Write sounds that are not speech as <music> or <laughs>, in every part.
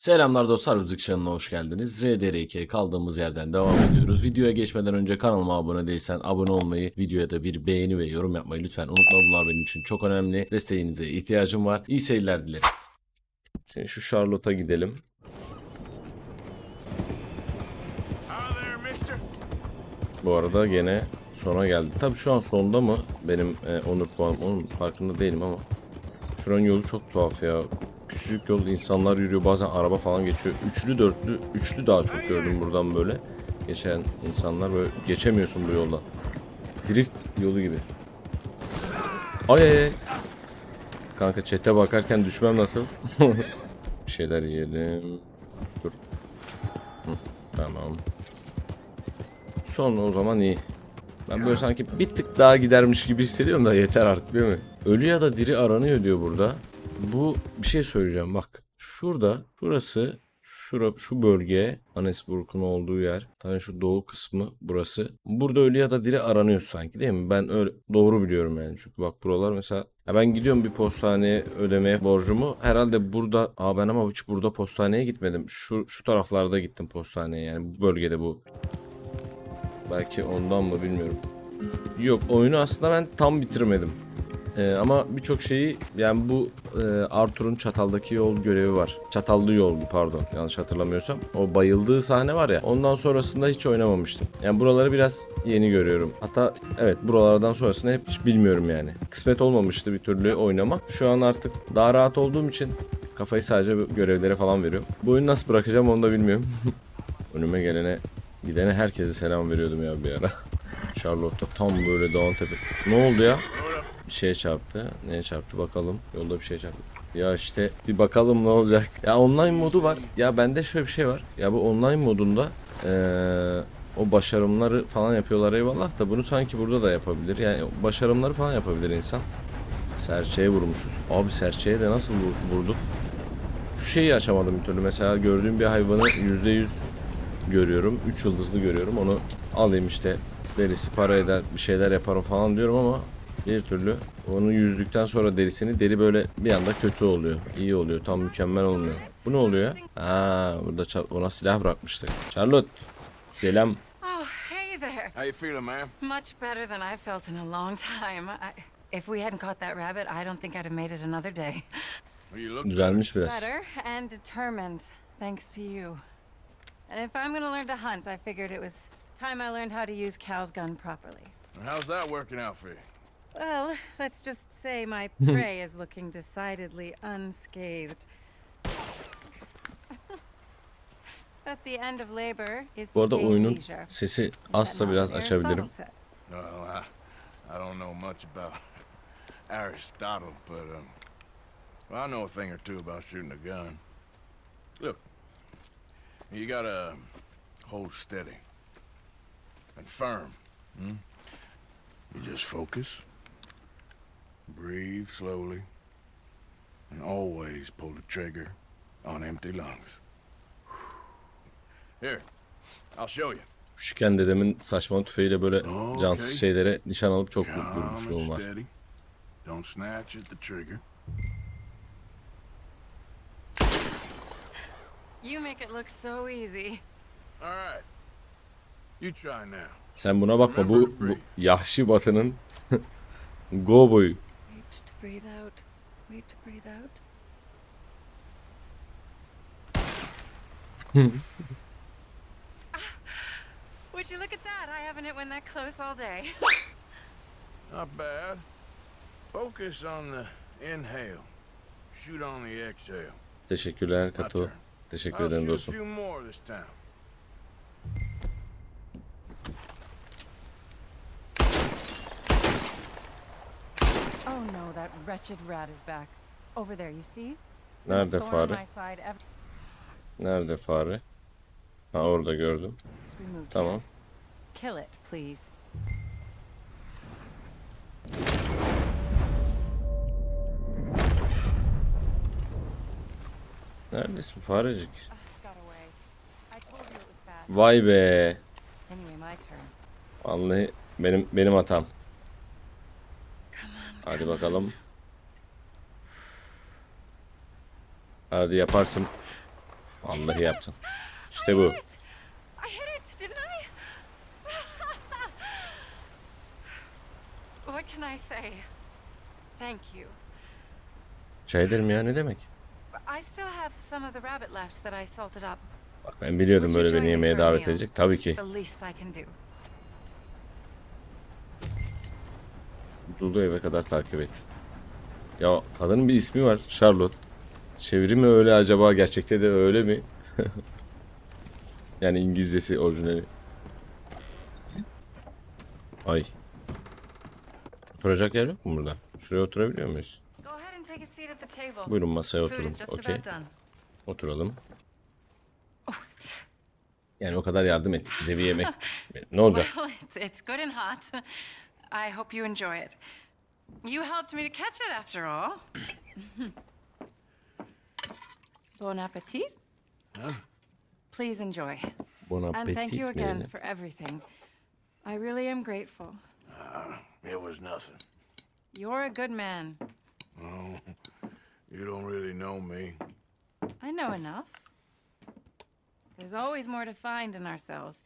Selamlar dostlar Rızık Şanı'na hoş geldiniz. RDR2'ye kaldığımız yerden devam ediyoruz. Videoya geçmeden önce kanalıma abone değilsen abone olmayı, videoya da bir beğeni ve yorum yapmayı lütfen unutma. Bunlar benim için çok önemli. Desteğinize ihtiyacım var. İyi seyirler dilerim. Şimdi şu Charlotte'a gidelim. Bu arada gene sona geldi. Tabii şu an sonda mı benim e, onur puanım? Onun farkında değilim ama. Şuranın yolu çok tuhaf ya. Küçücük yol insanlar yürüyor bazen araba falan geçiyor. Üçlü dörtlü, üçlü daha çok gördüm buradan böyle. Geçen insanlar böyle geçemiyorsun bu yoldan. Drift yolu gibi. Ay ay ay. Kanka çete bakarken düşmem nasıl? <laughs> Bir şeyler yiyelim. Dur. Hı, tamam. Sonra o zaman iyi. Ben böyle sanki bir tık daha gidermiş gibi hissediyorum da yeter artık değil mi? Ölü ya da diri aranıyor diyor burada. Bu bir şey söyleyeceğim bak. Şurada, şurası, şura, şu bölge, Anesburg'un olduğu yer. Tabii şu doğu kısmı burası. Burada ölü ya da diri aranıyor sanki değil mi? Ben öyle doğru biliyorum yani. Çünkü bak buralar mesela ya ben gidiyorum bir postaneye ödemeye borcumu. Herhalde burada, aa ben ama hiç burada postaneye gitmedim. Şu şu taraflarda gittim postaneye yani bu bölgede bu. Belki ondan mı bilmiyorum. Yok oyunu aslında ben tam bitirmedim. Ee, ama birçok şeyi yani bu e, Arthur'un çataldaki yol görevi var. Çatallı yol pardon yanlış hatırlamıyorsam. O bayıldığı sahne var ya ondan sonrasında hiç oynamamıştım. Yani buraları biraz yeni görüyorum. Hatta evet buralardan sonrasında hep hiç bilmiyorum yani. Kısmet olmamıştı bir türlü oynamak. Şu an artık daha rahat olduğum için kafayı sadece görevlere falan veriyorum. Bu oyunu nasıl bırakacağım onu da bilmiyorum. <laughs> Önüme gelene gidene herkese selam veriyordum ya bir ara. <laughs> Charlotte'da tam böyle dağın tepe. Ne oldu ya? Şeye çarptı. Neye çarptı bakalım. Yolda bir şey çarptı. Ya işte bir bakalım ne olacak. Ya online modu var. Ya bende şöyle bir şey var. Ya bu online modunda eee, o başarımları falan yapıyorlar eyvallah da bunu sanki burada da yapabilir. Yani başarımları falan yapabilir insan. Serçeye vurmuşuz. Abi serçeye de nasıl vur- vurduk? Şu şeyi açamadım bir türlü. Mesela gördüğüm bir hayvanı %100 görüyorum. 3 yıldızlı görüyorum. Onu alayım işte derisi para eder bir şeyler yaparım falan diyorum ama bir türlü onu yüzdükten sonra derisini deri böyle bir anda kötü oluyor. iyi oluyor. Tam mükemmel olmuyor. Bu ne oluyor? Aa burada ona silah bırakmıştık. Charlotte selam. Oh, hey there. How you feeling, ma'am? Much better than I've felt in a long time. I, if we hadn't caught that rabbit, I don't think I'd have made it another day. Well, you look Düzelmiş biraz. Better and determined, thanks to you. And if I'm gonna learn to hunt, I figured it was time I learned how to use Cal's gun properly. How's that working out for you? Well, let's just say my <laughs> prey is looking decidedly unscathed. <laughs> At the end of labor is Bu to arada oyunun sesi azsa biraz açabilirim. Well, I, I don't know much about <laughs> Aristotle, but um, well, I know a thing or two about shooting a gun. Look, you gotta hold steady and firm. Hmm? You just focus, breathe slowly, and always pull the trigger on empty lungs. Here, I'll show you. Küçükken dedemin saçma tüfeğiyle böyle cansız şeylere nişan alıp çok vurmuşluğum var. Don't snatch at the trigger. You make it look so easy. All right. You try now. Sen buna bakma bu, bu Yahşi Batı'nın <laughs> Go boyu. Wait to breathe out. Wait to breathe out. <laughs> Would you look at that? I haven't hit one that close all day. <laughs> Not bad. Focus on the inhale. Shoot on the exhale. Teşekkürler My Kato. turn. Teşekkür ederim dostum. Oh no, that wretched rat is back. Over there, you see? Nerede fare? Nerede fare? Ha orada gördüm. Tamam. Kill it, please. Neredesin farecik? Ah. Vay be. Anyway, my turn. Vallahi benim benim hatam. Hadi bakalım. Hadi yaparsın. Vallahi yaptın. İşte bu. I hit it, didn't I? what can I say? Thank you. Çay ederim ya ne demek? Bak ben biliyordum böyle beni me yemeğe davet edecek. Tabii ki. Dulu eve kadar takip et. Ya kadının bir ismi var. Charlotte. Çeviri mi öyle acaba? Gerçekte de öyle mi? <laughs> yani İngilizcesi orijinali. Ay. Oturacak yer yok mu burada? Şuraya oturabiliyor muyuz? Buyurun masaya oturun. Okey. Oturalım. Yani o kadar yardım ettik bize bir yemek. <laughs> Ne olacak? Well, it's, it's good and hot. I hope you enjoy it. You helped me to catch it after all. <coughs> bon appetit. Please enjoy. Bon appetit. And thank you again öyle? for everything. I really am grateful. Ah, it was nothing. You're a good man. Oh, <laughs> You don't really know me. I know enough. There's always more to find in ourselves.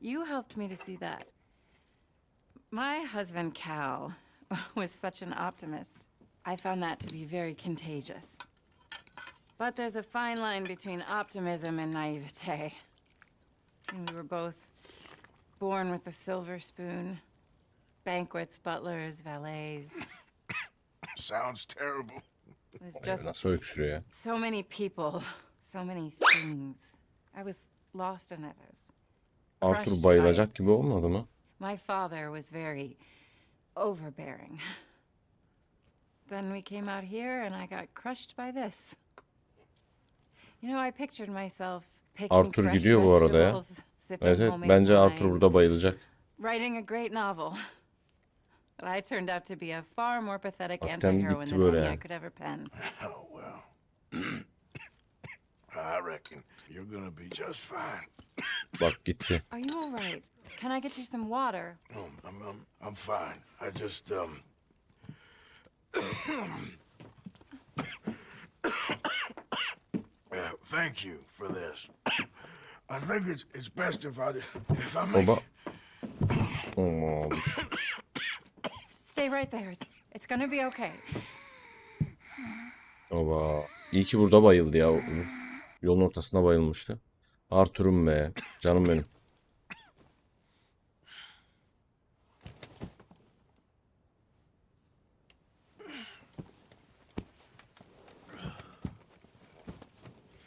You helped me to see that. My husband, Cal, <laughs> was such an optimist. I found that to be very contagious. But there's a fine line between optimism and naivete. And we were both born with a silver spoon banquets, butlers, valets. <coughs> Sounds terrible. It was Ay, just Nasıl öksürüyor ya? so many people, so many things. I was lost in it. I was Arthur bayılacak gibi olmadı mı? My father was very overbearing. Then we came out here and I got crushed by this. You know, I pictured myself picking Arthur fresh gidiyor bu arada ya. vegetables, sipping Evet evet homemade bence wine, Arthur burada bayılacak. writing a great novel. But I turned out to be a far more pathetic Hafiften anti-heroine gitti than böyle any yani. I could ever pen. Oh, well. <coughs> I reckon you're gonna be just fine. Bak gitti. Are you all right? Can I get you some water? No, I'm, I'm, I'm fine. I just, um. yeah, <coughs> <coughs> thank you for this. <coughs> I think it's it's best if I if I make Baba. Aman. Stay right there. It's, it's gonna be okay. Baba. İyi ki burada bayıldı ya. Yolun ortasında bayılmıştı. Arthur'um be. Canım benim.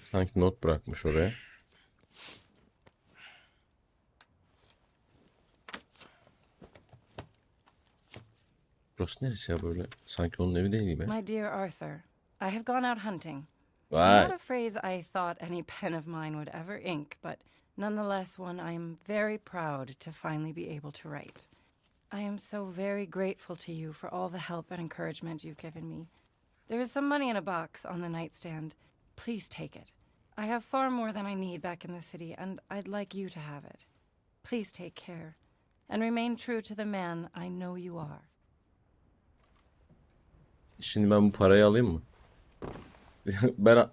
Sanki not bırakmış oraya. Burası neresi ya böyle? Sanki onun evi değil gibi. My dear Arthur, I have gone out hunting. Not a phrase I thought any <laughs> pen of mine would ever ink, but nonetheless one I am very proud to finally be able to write. I am so very grateful to you for all the help and encouragement you've given me. There is some money in a box on the nightstand. Please take it. I have far more than I need back in the city, and I'd like you to have it. Please take care, and remain true to the man I know you are. Şimdi ben bu parayı alayım mı? <laughs> ben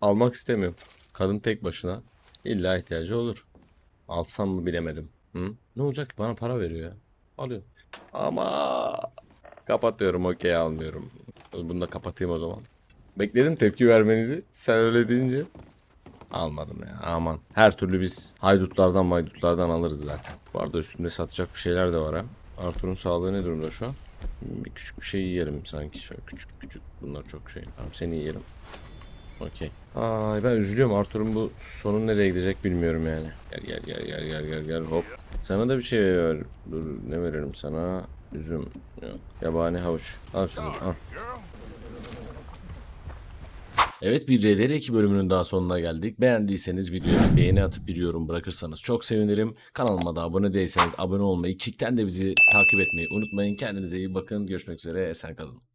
almak istemiyorum. Kadın tek başına. İlla ihtiyacı olur. Alsam mı bilemedim. Hı? Ne olacak ki? Bana para veriyor ya. Alıyorum. Ama kapatıyorum okey almıyorum. Bunu da kapatayım o zaman. Bekledim tepki vermenizi. Sen öyle deyince almadım ya aman. Her türlü biz haydutlardan maydutlardan alırız zaten. Bu arada üstünde satacak bir şeyler de var ha. Arthur'un sağlığı ne durumda şu an? Bir küçük bir şey yiyelim sanki. Şöyle küçük küçük. Bunlar çok şey. Tamam seni yiyelim. Okey. Ay ben üzülüyorum. Arthur'un bu sonu nereye gidecek bilmiyorum yani. Gel gel gel gel gel gel gel hop. Sana da bir şey ver. Dur ne verelim sana? Üzüm. Yok. Yabani havuç. Al kızım al. Evet bir RDR2 bölümünün daha sonuna geldik. Beğendiyseniz videoya bir beğeni atıp bir yorum bırakırsanız çok sevinirim. Kanalıma da abone değilseniz abone olmayı, Kik'ten de bizi takip etmeyi unutmayın. Kendinize iyi bakın. Görüşmek üzere. Esen kalın.